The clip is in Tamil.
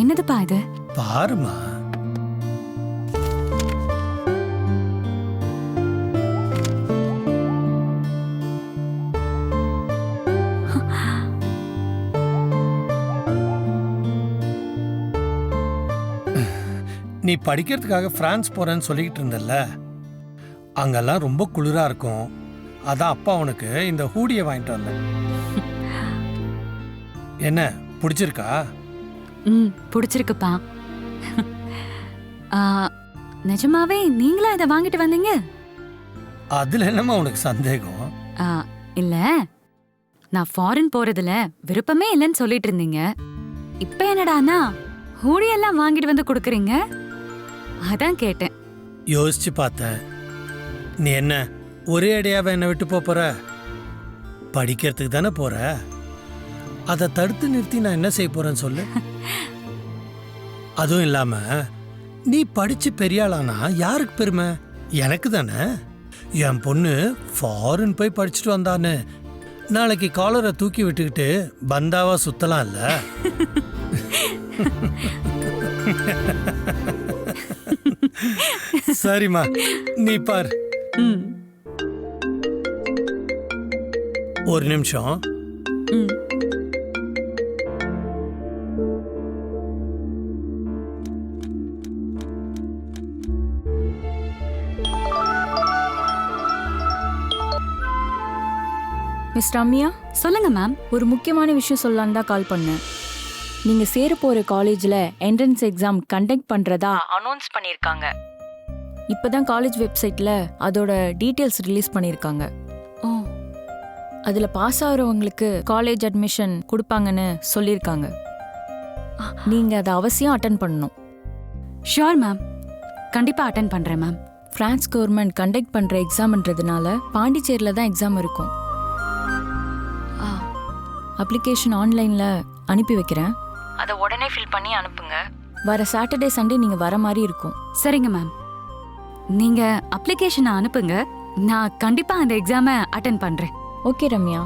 என்னதுப்பா இது? பாருமா நீ படிக்கிறதுக்காக பிரான்ஸ் போறேன்னு சொல்லிக்கிட்டு இருந்தல்ல? அங்கெல்லாம் ரொம்ப குளிரா இருக்கும். அதான் அப்பா உனக்கு இந்த ஹூடியை வாங்கிட்டு வந்தேன். என்ன பிடிச்சிருக்கா? ம் பிடிச்சிருக்குப்பா. ஆ, நிஜமாவே நீங்களா இதை வாங்கிட்டு வந்தீங்க? அதுல என்னம்மா உனக்கு சந்தேகம்? ஆ, இல்ல. நான் ஃபாரின் போறதுல விருப்பமே இல்லைன்னு சொல்லிட்டு இருந்தீங்க. இப்ப என்னடானா ஹூடி எல்லாம் வாங்கிட்டு வந்து கொடுக்குறீங்க? அதான் கேட்டேன். யோசிச்சு பார்த்தேன் நீ என்ன ஒரே அடியாவ என்னை விட்டு போப் போற? படிக்கிறதுக்கு தானே போற? அதை தடுத்து நிறுத்தி நான் என்ன செய்ய போறேன்னு சொல்லு. அதுவும் இல்லாம நீ படிச்சு பெரிய ஆளானா யாருக்கு பெருமை? எனக்கு தானே. என் பொண்ணு ஃபாரின் போய் படிச்சுட்டு வந்தான்னு. நாளைக்கு காலரை தூக்கி விட்டுக்கிட்டு பந்தாவா சுத்தலாம் இல்ல? சரிம்மா நீ பார். ஒரு நிமிஷம். மிஸ் ரம்யா சொல்லுங்க மேம். ஒரு முக்கியமான விஷயம் சொல்லலான்னு தான் கால் பண்ணேன். நீங்க சேர போற காலேஜ்ல என்ட்ரன்ஸ் எக்ஸாம் கண்டக்ட் பண்றதா அனௌன்ஸ் பண்ணிருக்காங்க இப்பதான் காலேஜ் வெப்சைட்ல அதோட டீடைல்ஸ் ரிலீஸ் பண்ணிருக்காங்க ஓ. அதுல பாஸ் ஆகுறவங்களுக்கு காலேஜ் அட்மிஷன் கொடுப்பாங்கன்னு சொல்லியிருக்காங்க. நீங்க அதை அவசியம் அட்டன் பண்ணணும். ஷியோர் மேம் கண்டிப்பா அட்டன் பண்றேன் மேம் பிரான்ஸ் கவர்மெண்ட் கண்டக்ட் பண்ற எக்ஸாம்ன்றதுனால பாண்டிச்சேரியில தான் எக்ஸாம் இருக்கும். அப்ளிகேஷன் ஆன்லைன்ல அனுப்பி வைக்கிறேன். அதை உடனே ஃபில் பண்ணி அனுப்புங்க. வர சாட்டர்டே சண்டே நீங்க வர மாதிரி இருக்கும். சரிங்க மேம் நீங்க அப்ளிகேஷனை அனுப்புங்க. நான் கண்டிப்பா அந்த எக்ஸாமை அட்டன் பண்றேன். ஓகே ரம்யா.